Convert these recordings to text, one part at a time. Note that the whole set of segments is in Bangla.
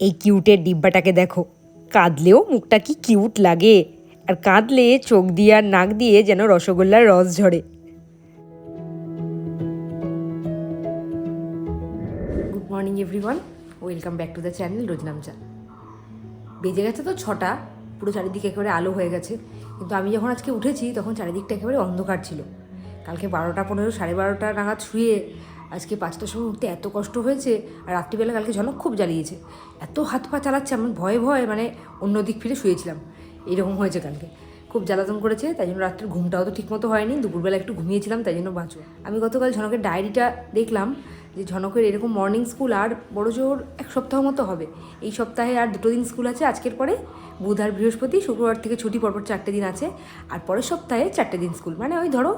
এই কিউটের ডিব্বাটাকে দেখো। কাঁদলেও মুখটা কি কিউট লাগে। আর কাঁদলে চোখ দিয়ে আর নাক দিয়ে যেন রসগোল্লার রস ঝরে। Good morning everyone welcome back to the channel Roznamcha বেজে গেছে তো ছটা, পুরো চারিদিকে একেবারে আলো হয়ে গেছে। কিন্তু আমি যখন আজকে উঠেছি, তখন চারিদিকটা একেবারে অন্ধকার ছিল। কালকে বারোটা পনেরো, সাড়ে বারোটা নাগাদ শুয়ে আজকে পাঁচটার সময় উঠতে এত কষ্ট হয়েছে, আর রাত্রিবেলা কালকে ঝনক খুব জ্বালিয়েছে। এত হাত পা চালাচ্ছে আমার ভয়ে ভয়ে মানে অন্য দিক ফিরে শুয়েছিলাম। এরকম হয়েছে কালকে। খুব জ্বালাতন করেছে, তাই জন্য রাত্রের ঘুমটাও তো ঠিকমতো হয়নি, দুপুরবেলা একটু ঘুমিয়েছিলাম, তাই জন্য বাঁচো। আমি গতকাল ঝনকের ডায়েরিটা দেখলাম, যে ঝনকের এরকম মর্নিং স্কুল আর বড় জোর এক সপ্তাহ মতো হবে। এই সপ্তাহে আর দুটো দিন স্কুল আছে, আজকের পরে বুধ আর বৃহস্পতি, শুক্রবার থেকে ছুটি, পরপর চারটে দিন আছে আর পরের সপ্তাহে চারটে দিন স্কুল। মানে ওই ধরো,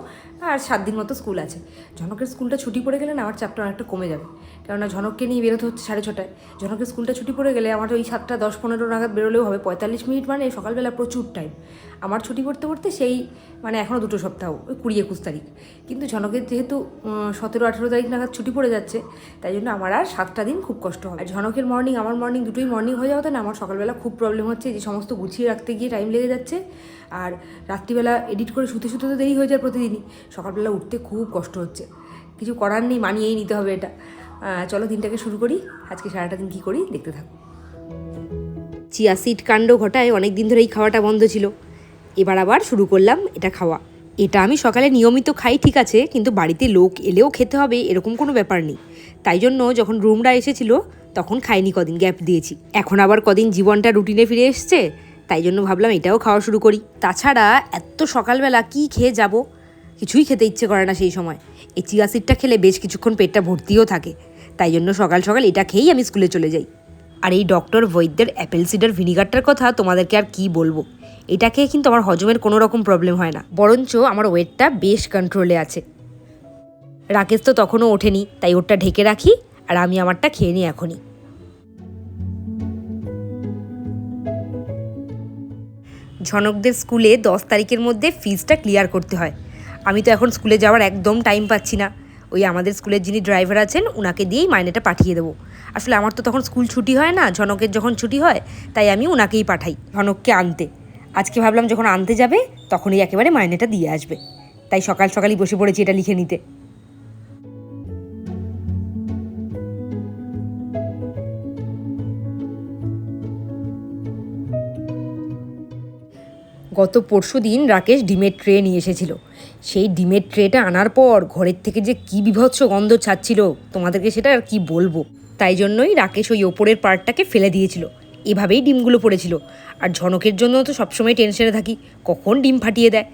আর সাত দিন মতো স্কুল আছে। ঝনকের স্কুলটা ছুটি পড়ে গেলে না, আমার চাপটা অনেকটা কমে যাবে। কেননা ঝনককে নিয়ে বেরোতে হচ্ছে সাড়ে ছটায়। ঝনকের স্কুলটা ছুটি পড়ে গেলে আমার ওই সাতটা, দশ, পনেরো নাগাদ বেরোলেও হবে। পঁয়তাল্লিশ মিনিট মানে সকালবেলা প্রচুর টাইম আমার ছুটি পড়তে পড়তে সেই মানে এখনও দুটো সপ্তাহ, ওই কুড়ি, একুশ তারিখ। কিন্তু ঝনকের যেহেতু সতেরো, আঠেরো তারিখ নাগাদ ছুটি পড়ে যাচ্ছে, তাই জন্য আমার আর সাতটা দিন খুব কষ্ট হবে। আর ঝনকের মর্নিং আমার মর্নিং দুটোই মর্নিং হয়ে যাওয়াতে না, আমার সকালবেলা খুব প্রবলেম হচ্ছে যে সমস্ত গুছিয়ে রাখতে গিয়ে টাইম লেগে যাচ্ছে। আর রাত্রিবেলা এডিট করে শুতে শুতে তো দেরি হয়ে যায় প্রতিদিনই। সকালবেলা উঠতে খুব কষ্ট হচ্ছে। কিছু করার নেই, মানিয়েই নিতে হবে এটা। চলো দিনটাকে শুরু করি। আজকে সারাটা দিন কী করি দেখতে থাকো। চিয়া সিড কাণ্ড ঘটায় অনেক দিন ধরে এই খাওয়াটা বন্ধ ছিল। এবার আবার শুরু করলাম এটা খাওয়া। এটা আমি সকালে নিয়মিত খাই, ঠিক আছে, কিন্তু বাড়িতে লোক এলেও খেতে হবে, এরকম কোনো ব্যাপার নেই। তাই জন্য যখন রুমরা এসেছিল তখন খাইনি কদিন, গ্যাপ দিয়েছি। এখন আবার কদিন জীবনটা রুটিনে ফিরে এসছে, তাই জন্য ভাবলাম এটাও খাওয়া শুরু করি। তাছাড়া এত সকালবেলা কি খেয়ে যাব? কিছুই খেতে ইচ্ছে করে না সেই সময়। এই চিয়া সিডটা খেলে বেশ কিছুক্ষণ পেটটা ভর্তিও থাকে, তাই জন্য সকাল সকাল এটা খেয়েই আমি স্কুলে চলে যাই। আর এই ডক্টর বৈদ্যের অ্যাপেল সিডার ভিনিগারটার কথা তোমাদেরকে আর কি বলব? এটা খেয়ে কিন্তু আমার হজমের কোনো রকম প্রবলেম হয় না। বরঞ্চ আমার ওয়েটটা বেশ কন্ট্রোলে আছে। রাকেশ তো তখনও ওঠেনি, তাই ওরটা ঢেকে রাখি। আর আমি আমারটা খেয়ে নিই এখনই। ঝনকদের স্কুলে দশ তারিখের মধ্যে ফিজটা ক্লিয়ার করতে হয়। আমি তো এখন স্কুলে যাওয়ার একদম টাইম পাচ্ছি না। ওই আমাদের স্কুলের যিনি ড্রাইভার আছেন ওনাকে দিয়েই মাইনেটা পাঠিয়ে দেবো। আসলে আমার তো তখন স্কুল ছুটি হয় না, ঝনকের যখন ছুটি হয়, তাই আমি ওনাকেই পাঠাই, ঝনককে আনতে। আজকে ভাবলাম যখন আনতে যাবে, তখনই একেবারে মাইনেটা দিয়ে আসবে। তাই সকাল সকালই বসে পড়েছি এটা লিখে নিতে। গত পরশু দিন রাকেশ ডিমের ট্রে নিয়ে এসেছিল। সেই ডিমের ট্রেটা আনার পর ঘরের থেকে যে কী বিভৎস গন্ধ ছাড়ছিল, তোমাদেরকে সেটা আর কি বলব? তাই জন্যই রাকেশ ওই ওপরের পার্টটাকে ফেলে দিয়েছিল। এভাবেই ডিমগুলো পড়েছিল। আর ঝনকের জন্য তো সবসময় টেনশনে থাকি, কখন ডিম ফাটিয়ে দেয়?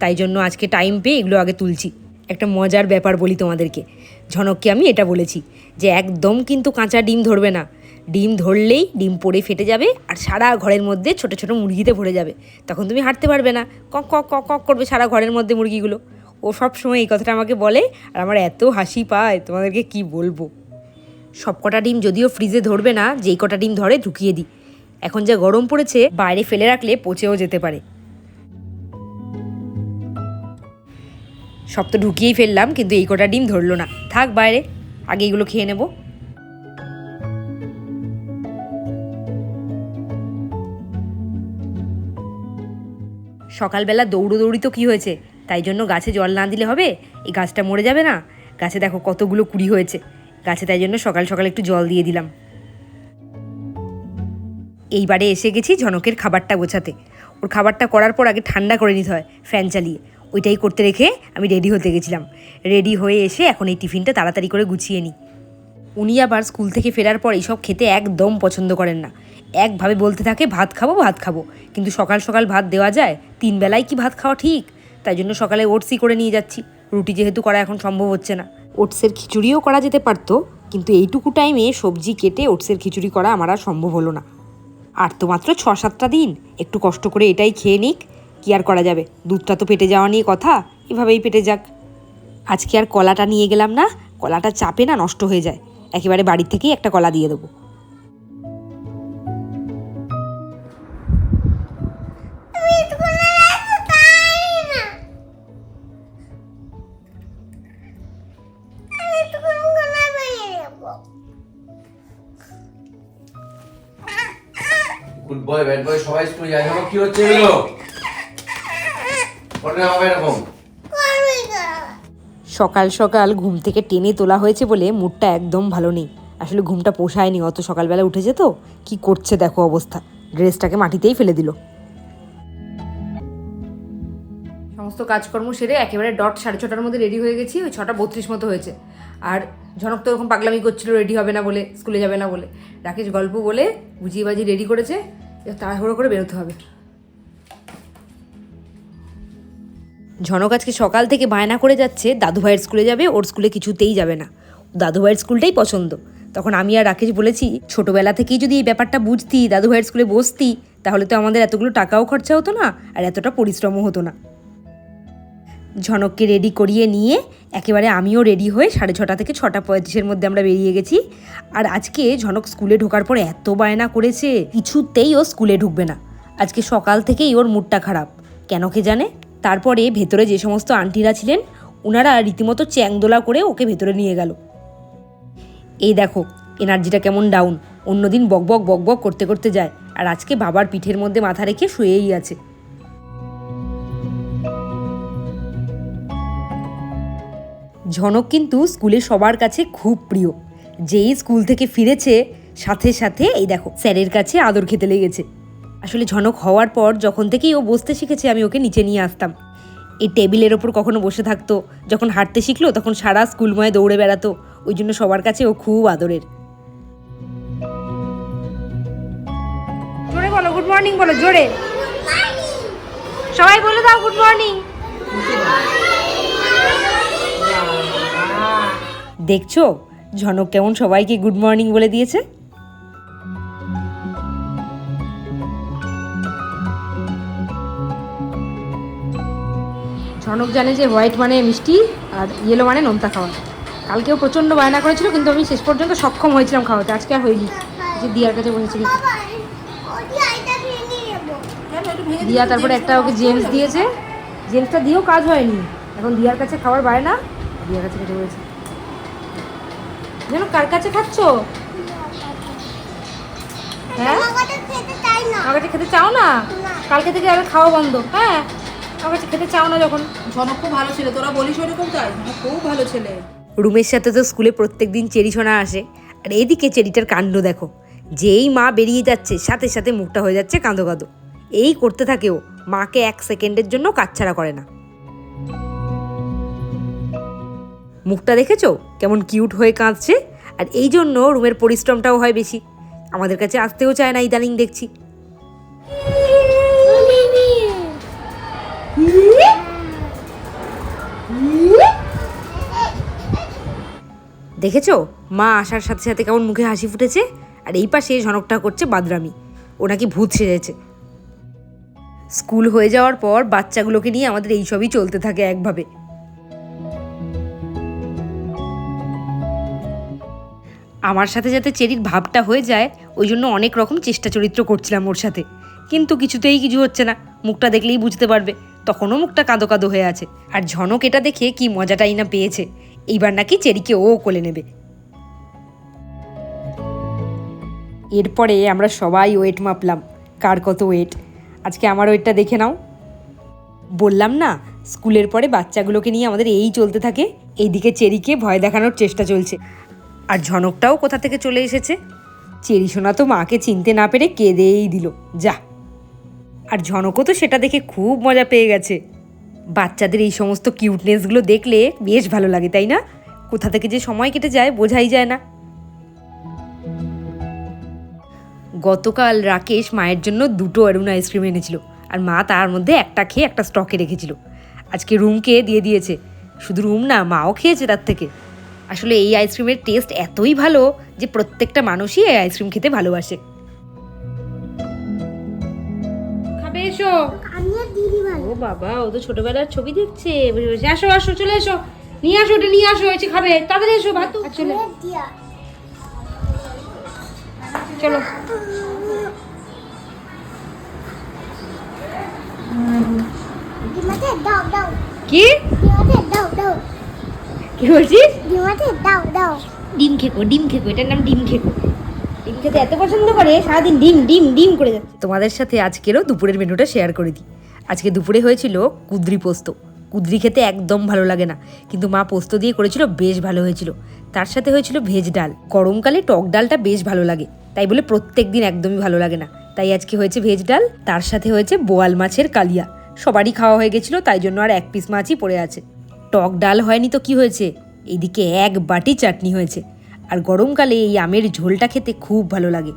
তাই জন্য আজকে টাইম পেয়ে এগুলো আগে তুলছি। একটা মজার ব্যাপার বলি তোমাদেরকে। ঝনককে আমি এটা বলেছি যে একদম কিন্তু কাঁচা ডিম ধরবে না। ডিম ধরলেই ডিম পড়ে ফেটে যাবে আর সারা ঘরের মধ্যে ছোট ছোট মুরগিতে ভরে যাবে। তখন তুমি হাঁটতে পারবে না। কক কক কক কক করবে সারা ঘরের মধ্যে মুরগিগুলো। ও সব সময় এই কথাটা আমাকে বলে আর আমার এত হাসি পায়, তোমাদেরকে কি বলব? সব কটা ডিম যদিও ফ্রিজে ধরবে না, যেই কটা ডিম ধরে ঢুকিয়ে দিই। এখন যা গরম পড়েছে, বাইরে ফেলে রাখলে পচেও যেতে পারে। সব তো ঢুকিয়েই ফেললাম, কিন্তু এই কটা ডিম ধরলো না। থাক বাইরে, আগে এগুলো খেয়ে নেব। সকালবেলা দৌড়োদৌড়ি তো কী হয়েছে? তাই জন্য গাছে জল না দিলে হবে? এই গাছটা মরে যাবে না? গাছে দেখো কতগুলো কুড়ি হয়েছে। গাছে তাই জন্য সকাল সকাল একটু জল দিয়ে দিলাম। এইবারে এসে গেছি ঝনকের খাবারটা গোছাতে। ওর খাবারটা করার পর আগে ঠান্ডা করে নিতে হয়, ফ্যান চালিয়ে। ওইটাই করতে রেখে আমি রেডি হতে গেছিলাম। রেডি হয়ে এসে এখন এই টিফিনটা তাড়াতাড়ি করে গুছিয়ে নিই। উনি আবার স্কুল থেকে ফেরার পর এইসব খেতে একদম পছন্দ করেন না। একভাবে বলতে থাকে, ভাত খাব ভাত খাব। কিন্তু সকাল সকাল ভাত দেওয়া যায়, তিন বেলায় কি ভাত খাওয়া ঠিক? তাই জন্য সকালে ওটসই করে নিয়ে যাচ্ছি। রুটি যেহেতু করা এখন সম্ভব হচ্ছে না। ওটসের খিচুড়িও করা যেতে পারতো, কিন্তু এইটুকু টাইমে সবজি কেটে ওটসের খিচুড়ি করা আমার আর সম্ভব হলো না। আর তো মাত্র ছ সাতটা দিন, একটু কষ্ট করে এটাই খেয়ে নিক, কি আর করা যাবে? দুধটা তো পেটে যাওয়া নিয়ে কথা, এভাবেই পেটে যাক। আজকে আর কলাটা নিয়ে গেলাম না, কলাটা চাপে না নষ্ট হয়ে যায়। একেবারে বাড়ি থেকেই একটা কলা দিয়ে দেবো। গুড বয় ব্যাড বয় সবাই স্কুলে যায়। কি হচ্ছে এগুলো। ওটা হবে এরকম। সকাল সকাল ঘুম থেকে টেনে তোলা হয়েছে বলে মুডটা একদম ভালো নেই। আসলে ঘুমটা পোষায়নি, অত সকালবেলা উঠেছে তো। কি করছে দেখো অবস্থা। ড্রেসটাকে মাটিতেই ফেলে দিল। সমস্ত কাজকর্ম সেরে একেবারে ডট সাড়ে ছটার মধ্যে রেডি হয়ে গেছি, ওই ছটা বত্রিশ মতো হয়েছে। আর ঝনক তো এরকম পাগলামি করছিল, রেডি হবে না বলে, স্কুলে যাবে না বলে। রাকেশ গল্প বলে বুঝিয়ে বাজিয়ে রেডি করেছে তাড়াহুড়ো করে বেরোতে হবে। ঝনক আজকে সকাল থেকে বায়না করে যাচ্ছে, দাদু ভাইয়ের স্কুলে যাবে, ওর স্কুলে কিছুতেই যাবে না। দাদু ভাইয়ের স্কুলটাই পছন্দ। তখন আমি আর রাকেশ বলেছি, ছোটবেলা থেকেই যদি এই ব্যাপারটা বুঝতি, দাদু ভাইয়ের স্কুলে বসতি, তাহলে তো আমাদের এতগুলো টাকাও খরচা হতো না, আর এতটা পরিশ্রমও হতো না। ঝনককে রেডি করিয়ে নিয়ে একেবারে আমিও রেডি হয়ে সাড়ে ছটা থেকে ছটা পঁয়ত্রিশের মধ্যে আমরা বেরিয়ে গেছি। আর আজকে ঝনক স্কুলে ঢোকার পর এত বায়না করেছে, কিছুতেই ও স্কুলে ঢুকবে না। আজকে সকাল থেকেই ওর মুডটা খারাপ। কেন কে জানে? তারপরে ভেতরে যে সমস্ত আন্টিরা ছিলেন ওনারা রীতিমতো চ্যাংদোলা করে ওকে ভেতরে নিয়ে গেল। এই দেখো, এনার্জিটা কেমন ডাউন অন্যদিন বকবক বকবক করতে করতে যায়, আর আজকে বাবার পিঠের মধ্যে মাথা রেখে শুয়েই আছে। ঝনক কিন্তু স্কুলে সবার কাছে খুব প্রিয়। যেই স্কুল থেকে ফিরেছে, সাথে সাথে এই দেখো, স্যারের কাছে আদর খেতে লেগেছে। আসলে ঝনক হওয়ার পর যখন থেকেই ও বসতে শিখেছে আমি ওকে নিচে নিয়ে আসতাম। এই টেবিলের ওপর কখনো বসে থাকতো। যখন হাঁটতে শিখলো তখন সারা স্কুলময় দৌড়ে বেড়াতো। ওই জন্য সবার কাছে ও খুব আদরের। জোরে বলো গুড মর্নিং বলো জোরে। সবাই বলে দাও গুড মর্নিং দেখছ? ঝনক কেমন সবাইকে গুড মর্নিং বলে দিয়েছে। ঝনক জানে যে হোয়াইট মানে মিষ্টি আর ইয়েলো মানে নোনতা খাওয়া। কালকেও প্রচণ্ড বায়না করেছিল কিন্তু আমি শেষ পর্যন্ত সক্ষম হয়েছিলাম খাওয়াতে। আজকে আর হয়নি। যে দিয়ার কাছে বসেছি। দিয়া তারপরে একটা ওকে জেমস দিয়েছে। জেমসটা দিয়েও কাজ হয়নি। এখন দিয়ার কাছে খাবার বায়না দিয়ার কাছে খেতে বলেছে যেন কার কাছে খাচ্ছ? হ্যাঁ? আমার কাছে খেতে চাও না। কালকে থেকে আর খাওয়া বন্ধ। হ্যাঁ? খেতে চাও না যখন? খুব ভালো ছিল, তোরা বলিস ওরকম তাই খুব ভালো ছেলে। রুমের সাথে তো স্কুলে প্রত্যেক দিন চেরি সোনা আসে। আর এদিকে চেরিটার কাণ্ড দেখো। যেই মা বেরিয়ে যাচ্ছে, সাথে সাথে মুখটা হয়ে যাচ্ছে কাঁদো কাঁদো। এই করতে থাকে ও। মাকে এক সেকেন্ডের জন্য কাচ্ছাড়া করে না। মুখটা দেখেছ? কেমন কিউট হয়ে কাঁদছে। আর এই জন্য রুমের পরিশ্রমটাও হয় বেশি। আমাদের কাছে আসতেও চায় না ইদানিং দেখছি। দেখেছ? মা আসার সাথে সাথে কেমন মুখে হাসি ফুটেছে? আর এই পাশে ঝনকটা করছে বাদরামি। ও নাকি ভূত সেজেছে। স্কুল হয়ে যাওয়ার পর বাচ্চাগুলোকে নিয়ে আমাদের এইসবই চলতে থাকে একভাবে। আমার সাথে যাতে চেরির ভাবটা হয়ে যায়, ওই জন্য অনেক রকম চেষ্টা চরিত্র করছিলাম ওর সাথে। কিন্তু কিছুতেই কিছু হচ্ছে না। মুখটা দেখলেই বুঝতে পারবে। তখনও মুখটা কাঁদো কাঁদো হয়ে আছে। আর ঝনক এটা দেখে কি মজাটাই না পেয়েছে। এইবার নাকি চেরিকে ও কোলে নেবে। এরপরে আমরা সবাই ওয়েট মাপলাম, কার কত ওয়েট। আজকে আমার ওয়েটটা দেখে নাও। বললাম না, স্কুলের পরে বাচ্চাগুলোকে নিয়ে আমাদের এই চলতে থাকে, এইদিকে চেরিকে ভয় দেখানোর চেষ্টা চলছে। আর ঝনকটাও কোথা থেকে চলে এসেছে? চেরি সোনা তো মাকে চিনতে না পেরে কেঁদেই দিল, যা। আর ঝনকও তো সেটা দেখে খুব মজা পেয়ে গেছে। বাচ্চাদের এই সমস্ত কিউটনেসগুলো দেখলে বেশ ভালো লাগে, তাই না? কোথা থেকে যে সময় কেটে যায় বোঝাই যায় না। গতকাল রাকেশ মায়ের জন্য দুটো অরুণ আইসক্রিম এনেছিল আর মা তার মধ্যে একটা খেয়ে একটা স্টকে রেখেছিল। আজকে রুমকে দিয়ে দিয়েছে। শুধু রুম না, মাও খেয়েছে তার থেকে। আসলে এই আইসক্রিমের টেস্ট এতই ভালো যে প্রত্যেকটা মানুষই এই আইসক্রিম খেতে ভালোবাসে। এসো। ও বাবা ও তো ছোটবেলার ছবি দেখছে। বসে বসে। আসো আসো চলে এসো। নিয়ে আসো ওটা নিয়ে আসো এসে খাবে। তাড়াতাড়ি এসো ভাত চলে। চলো। কি? কি বলছিস? ডিম খেকো ডিম খেকো। এটার নাম ডিম খেকো। ডিম খেতে এত পছন্দ করে, সারাদিন ডিম ডিম ডিম করে যাচ্ছে। তোমাদের সাথে আজকেরও দুপুরের মেনুটা শেয়ার করে দিই। আজকে দুপুরে হয়েছিল কুদ্রি পোস্ত। কুদ্রি খেতে একদম ভালো লাগে না, কিন্তু মা পোস্ত দিয়ে করেছিল, বেশ ভালো হয়েছিল। তার সাথে হয়েছিল ভেজ ডাল। গরমকালে টক ডালটা বেশ ভালো লাগে, তাই বলে প্রত্যেক দিন একদমই ভালো লাগে না। তাই আজকে হয়েছে ভেজ ডাল, তার সাথে হয়েছে বোয়াল মাছের কালিয়া। সবারই খাওয়া হয়ে গেছিল, তাই জন্য আর এক পিস মাছই পড়ে আছে। টক ডাল হয়নি তো কি হয়েছে? এইদিকে এক বাটি চাটনি হয়েছে। আর গরমকালে এই আমের ঝোলটা খেতে খুব ভালো লাগে।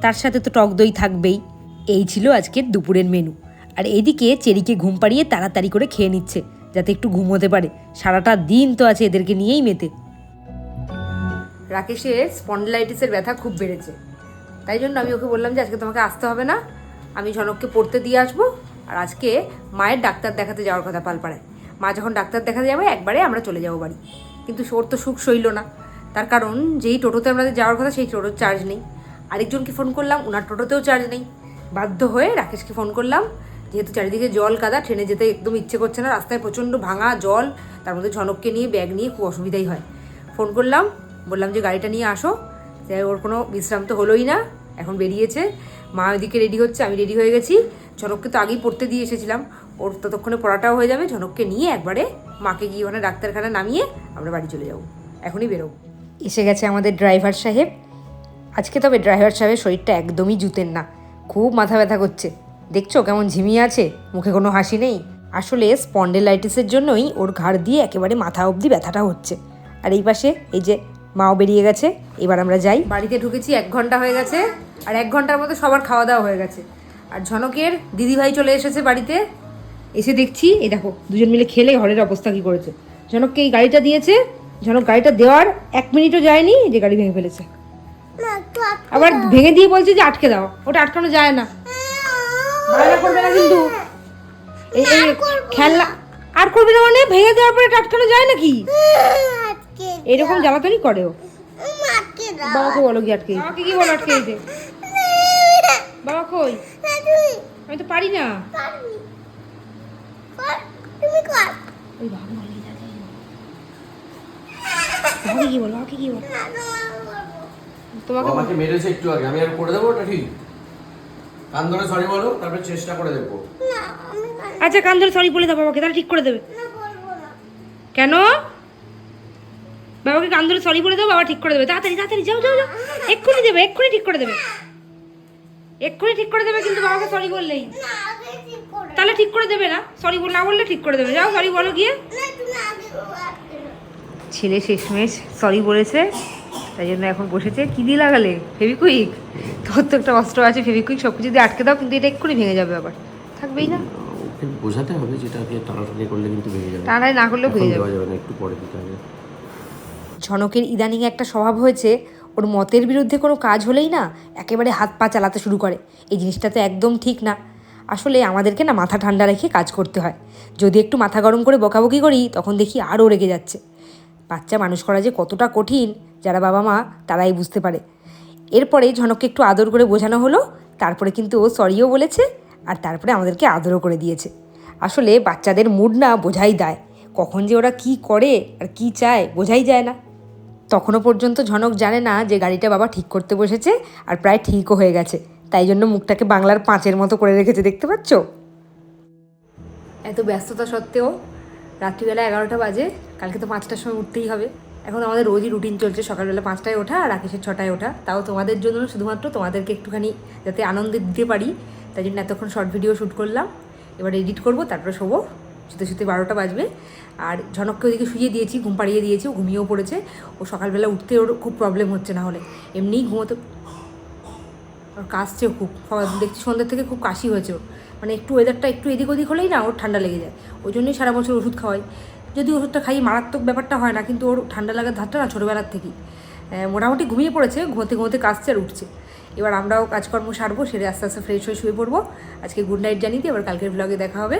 তার সাথে তো টক দই থাকবেই। এই ছিল আজকের দুপুরের মেনু। আর এদিকে চেরিকে ঘুম পাড়িয়ে তাড়াতাড়ি করে খেয়ে নিচ্ছে, যাতে একটু ঘুমোতে পারে। সারাটা দিন তো আছে এদেরকে নিয়েই মেতে। রাকেশের স্পন্ডলাইটিসের ব্যথা খুব বেড়েছে। তাই জন্য আমি ওকে বললাম যে, আজকে তোমাকে আসতে হবে না। আমি ঝনককে পড়তে দিয়ে আসব। আর আজকে মায়ের ডাক্তার দেখাতে যাওয়ার কথা পালপাড়ায়। মা যখন ডাক্তার দেখাতে যাবে, একবারে আমরা চলে যাব বাড়ি। কিন্তু ওর তো সুখ সইল না। তার কারণ, যেই টোটোতে আমাদের যাওয়ার কথা সেই টোটোর চার্জ নেই। আরেকজনকে ফোন করলাম ওনার টোটোতেও চার্জ নেই। বাধ্য হয়ে রাকেশকে ফোন করলাম, যেহেতু চারিদিকে জল কাদা, ট্রেনে যেতে একদম ইচ্ছে করছে না, রাস্তায় প্রচণ্ড ভাঙা জল, তার মধ্যে ঝনককে নিয়ে ব্যাগ নিয়ে খুব অসুবিধাই হয়। ফোন করলাম, বললাম যে গাড়িটা নিয়ে আসো। ওর কোনো বিশ্রাম তো হলোই না, এখন বেরিয়েছে। মা ওইদিকে রেডি হচ্ছে, আমি রেডি হয়ে গেছি। ঝনককে তো আগেই পড়তে দিয়ে এসেছিলাম। ওর ততক্ষণে পড়াটাও হয়ে যাবে, ঝনককে নিয়ে একবারে মাকে গিয়ে ওখানে ডাক্তারখানা নামিয়ে আমরা বাড়ি চলে যাব। এখনই বেরোবো। এসে গেছে আমাদের ড্রাইভার সাহেব। আজকে তবে ড্রাইভার সাহেবের শরীরটা একদমই জুতেন না, খুব মাথা ব্যথা করছে। দেখছ কেমন ঝিমিয়ে আছে? মুখে কোনো হাসি নেই। আসলে স্পন্ডেলাইটিসের জন্যই ওর ঘাড় দিয়ে একেবারে মাথা অবধি ব্যথাটা হচ্ছে। আর এই পাশে এই যে মাও বেরিয়ে গেছে, এবার আমরা যাই। বাড়িতে ঢুকেছি, এক ঘণ্টা হয়ে গেছে, আর এক ঘণ্টার মধ্যে সবার খাওয়া দাওয়া হয়ে গেছে। আর ঝনকের দিদিভাই চলে এসেছে বাড়িতে। এসে দেখছি, এই দেখো, দুজন মিলে খেলে ঘরের অবস্থা কি করেছে। ঝনককে এই গাড়িটা দিয়েছে ঝনক গাড়িটা দেওয়ার এক মিনিটও যায়নি যে গাড়ি ভেঙে ফেলেছে। আবার ভেঙে দিয়ে বলছে যে আটকে দাও ওটা আটকানো যায় না। বায়না করবে না কিন্তু। এই এই খেলনা আর করবে না মানে ভেঙে দেওয়ার পরে এটা আটকানো যায় নাকি? এরকম জ্বালাতনই করে ও। বাবাকে বলো কি আটকে। বাবাকে কি বলো আটকে দিতে। বাবা কই? আমি তো পারি না। ওই বাবা। বলে কি বলো বাবাকে কি বলো? তোমাকে আমাকে মেরেছে একটু আগে আমি আর করে দেবো ওটা ঠিক? কান ধরে সরি বলো তারপরে চেষ্টা করে দেখব। আচ্ছা কান ধরে সরি বলে দাও বাবাকে তাহলে ঠিক করে দেবে। কেন? বাবাকে কান ধরে সরি বলে দাও বাবা ঠিক করে দেবে। তাড়াতাড়ি তাড়াতাড়ি যাও যাও যাও। এক্ষুনি দেবে এক্ষুনি ঠিক করে দেবে। এক্ষুনি ঠিক করে দেবে কিন্তু বাবাকে সরি বললেই। তাহলে ঠিক করে দেবে না। সরি না বললে ঠিক করে দেবে। যাও সরি বলো গিয়ে। ছেলে শেষমেশ সরি বলেছে তাই জন্য এখন বসেছে। কী দিয়ে লাগালে? ফেবিকুইক তোর তো একটা অস্ত্র আছে ফেভিকুইক সব কিছু দিয়ে আটকে দাও কিন্তু এটা এক্ষুনি ভেঙে যাবে আবার। থাকবেই না। ওকে বোঝাতে হবে যেটা দিয়ে টানাটানি করলে কিন্তু ভেঙে যাবে। টানাই না করলেও ভেঙে যাবে। যাবে না একটু পরে দিতে হবে। ঝনকের ইদানিং একটা স্বভাব হয়েছে ওর মতের বিরুদ্ধে কোনো কাজ হলেই না একেবারে হাত পা চালাতে শুরু করে। এই জিনিসটা তো একদম ঠিক না। আসলে আমাদেরকে না মাথা ঠান্ডা রেখে কাজ করতে হয়। যদি একটু মাথা গরম করে বকাবকি করি তখন দেখি আরও রেগে যাচ্ছে। বাচ্চা মানুষ করা যে কতটা কঠিন, যারা বাবা মা তারাই বুঝতে পারে। এরপরে ঝনককে একটু আদর করে বোঝানো হলো, তারপরে কিন্তু ও সরিও বলেছে, আর তারপরে আমাদেরকে আদরও করে দিয়েছে। আসলে বাচ্চাদের মুড না বোঝাই দেয়, কখন যে ওরা কি করে আর কি চায় বোঝাই যায় না। তখনও পর্যন্ত ঝনক জানে না যে গাড়িটা বাবা ঠিক করতে বসেছে আর প্রায় ঠিকও হয়ে গেছে, তাই জন্য মুখটাকে বাংলার পাঁচের মতো করে রেখেছে, দেখতে পাচ্ছ? এত ব্যস্ততা সত্ত্বেও রাত্রিবেলা এগারোটা বাজে, কালকে তো পাঁচটার সময় উঠতেই হবে। এখন আমাদের রোজই রুটিন চলছে, সকালবেলা পাঁচটায় ওঠা আর রাকেশের ছটায় ওঠা। তাও তোমাদের জন্য শুধুমাত্র তোমাদেরকে একটুখানি যাতে আনন্দ দিতে পারি। তাই জন্য এতক্ষণ শর্ট ভিডিও শ্যুট করলাম। এবার এডিট করব, তারপরে শোবো। শুতে শুতে বারোটা বাজবে। আর ঝনককে ওদিকে শুয়ে দিয়েছি, ঘুম পাড়িয়ে দিয়েছি, ও ঘুমিয়েও পড়েছে। ও সকালবেলা উঠতে ওর খুব প্রবলেম হচ্ছে না হলে। এমনিই ঘুমোতে ওর কাশছেও খুব। দেখছি সন্ধ্যা থেকে খুব কাশি হয়েছে। মানে একটু ওয়েদারটা একটু এদিক ওদিক হলেই না ওর ঠান্ডা লেগে যায়। ওই জন্যই সারা বছর ওষুধ খাওয়াই। যদি ওষুধটা খাই, মারাত্মক ব্যাপারটা হয় না, কিন্তু ওর ঠান্ডা লাগার ধারটা না ছোটোবেলার থেকেই। মোটামুটি ঘুমিয়ে পড়েছে, ঘুমোতে ঘুমোতে কাশছে আর উঠছে। এবার আমরাও কাজকর্ম সারবো, সেরে আস্তে আস্তে ফ্রেশ হয়ে শুয়ে পড়ব। আজকে গুড নাইট জানিয়ে দিই এবার কালকের ব্লগে দেখা হবে।